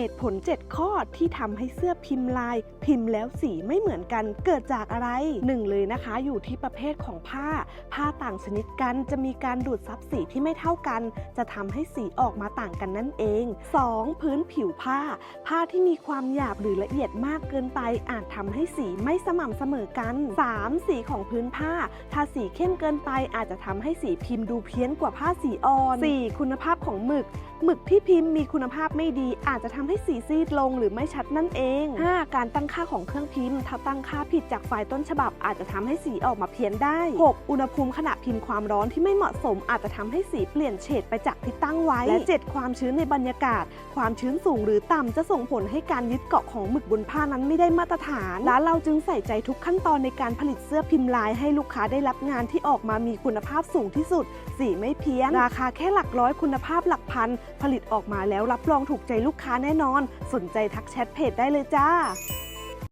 เหตุผล 7 ข้อที่ทำให้เสื้อพิมพ์ลาย พิมพ์แล้วสีไม่เหมือนกันเกิดจากอะไร 1 เลยนะคะ อยู่ที่ประเภทของผ้า ผ้าต่างชนิดกันจะมีการดูดซับสีที่ไม่เท่ากัน จะทำให้สีออกมาต่างกันนั่นเอง 2. พื้นผิวผ้า ผ้าที่มีความหยาบหรือละเอียดมากเกินไปอาจทำให้สีไม่สม่ำเสมอกัน 3. สีของพื้นผ้า ถ้าสีเข้มเกินไปอาจจะทำให้สีพิมพ์ดูเพี้ยนกว่าผ้าสีอ่อน 4. คุณภาพของหมึก หมึกที่พิมพ์มีคุณภาพไม่ดีอาจจะทำให้สีซีดลงหรือไม่ชัดนั่นเอง 5. การตั้งค่าของเครื่องพิมพ์ถ้าตั้งค่าผิดจากไฟล์ต้นฉบับอาจจะทำให้สีออกมาเพี้ยนได้ 6. อุณหภูมิขณะพิมพ์ความร้อนที่ไม่เหมาะสมอาจจะทำให้สีเปลี่ยนเฉดไปจากที่ตั้งไว้ และ 7. ความชื้นในบรรยากาศ ความชื้นสูงหรือต่ำจะส่งผลให้การยึดเกาะของหมึกบนผ้านั้นไม่ได้มาตรฐานร้านเราจึงใส่ใจทุกขั้นตอนในการผลิตเสื้อพิมพ์ลายให้ลูกค้าได้รับงานที่ออกมามีคุณภาพสูงที่สุด สีไม่เพี้ยน ราคาแค่หลักร้อยคุณภาพหลักพัน ผลิตออกมาแล้วรับรองถูกใจลูกค้าแน่นอน สนใจทักแชทเพจได้เลยจ้า